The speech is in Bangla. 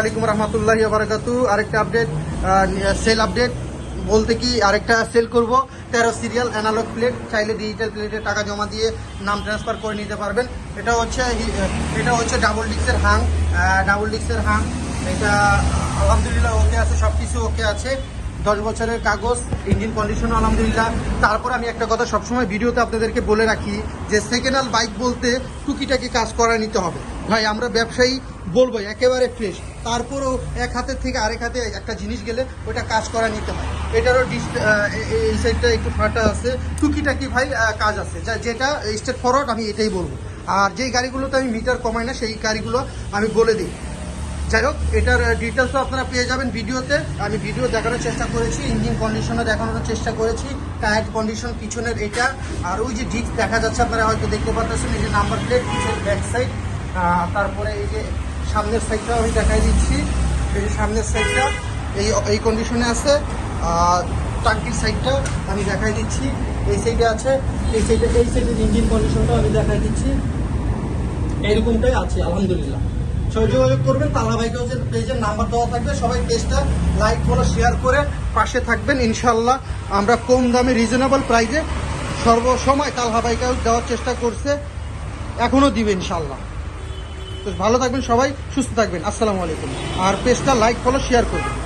আলাইকুম রহমতুল্লাহ বারাকাতু। আরেকটা আপডেট সেল আপডেট বলতে কি, আরেকটা সেল করব। তেরো সিরিয়াল অ্যানালগ প্লেট চাইলে ডিজিটাল প্লেটে টাকা জমা দিয়ে নাম ট্রান্সফার করে নিতে পারবেন। এটা হচ্ছে এটা হচ্ছে ডাবল ডিক্সের হাং ডাবল ডিক্সের হাং এটা, আলহামদুলিল্লাহ ওকে আছে সব কিছু ওকে আছে। দশ বছরের কাগজ ইঞ্জিন কন্ডিশন আলহামদুলিল্লাহ। তারপর আমি একটা কথা সবসময় ভিডিওতে আপনাদেরকে বলে রাখি যে সেকেন্ড হ্যান্ড বাইক বলতে টুকিটাকি কাজ করা নিতে হবে। ভাই, আমরা ব্যবসায়ী বলব, একেবারে ফ্রেশ তারপরও এক হাতের থেকে আরেক হাতে একটা জিনিস গেলে ওটা কাজ করা নিতে হয়। এটারও এই সাইডটা একটু ফাটা আছে। টুকিটাকি ভাই কাজ আছে। যা- যেটা স্টেট ফরওয়ার্ড আমি এটাই বলব। আর যেই গাড়িগুলোতে আমি মিটার কমাই না, সেই গাড়িগুলো আমি বলে দিই। যাই হোক, এটার ডিটেলসও আপনারা পেয়ে যাবেন ভিডিওতে। আমি ভিডিও দেখানোর চেষ্টা করেছি ইঞ্জিন কন্ডিশনও দেখানোর চেষ্টা করেছি টায়ার কন্ডিশন পিছনের এটা। আর ওই যে ডিস্ক দেখা যাচ্ছে, আপনারা হয়তো দেখতে পাচ্ছেন, এই যে নাম্বার প্লেট পিছনের ব্যাক সাইড তারপরে এই যে সামনের সাইডটাও আমি দেখাই দিচ্ছি। এই যে সামনের সাইডটা এই এই কন্ডিশনে আছে। টাঙ্কির সাইডটা আমি দেখাই দিচ্ছি। এই সাইডে আছে, এই সাইডে এই সাইডের ইঞ্জিন কন্ডিশনটাও আমি দেখাই দিচ্ছি। এইরকমটাই আছে, আলহামদুলিল্লাহ। যোগাযোগ করবেন, তালা ভাইকে হচ্ছে পেজের নাম্বার দেওয়া থাকবে, সবাই পেজটা লাইক ফলো শেয়ার করে পাশে থাকবেন। ইনশাল্লাহ আমরা কম দামে রিজনেবল প্রাইসে সর্বসময় তালহা ভাইকে দেওয়ার চেষ্টা করছে এখনও দিবে ইনশাল্লাহ তো ভালো থাকবেন সবাই, সুস্থ থাকবেন। আসসালামু আলাইকুম। আর পেজটা লাইক ফলো শেয়ার করবেন।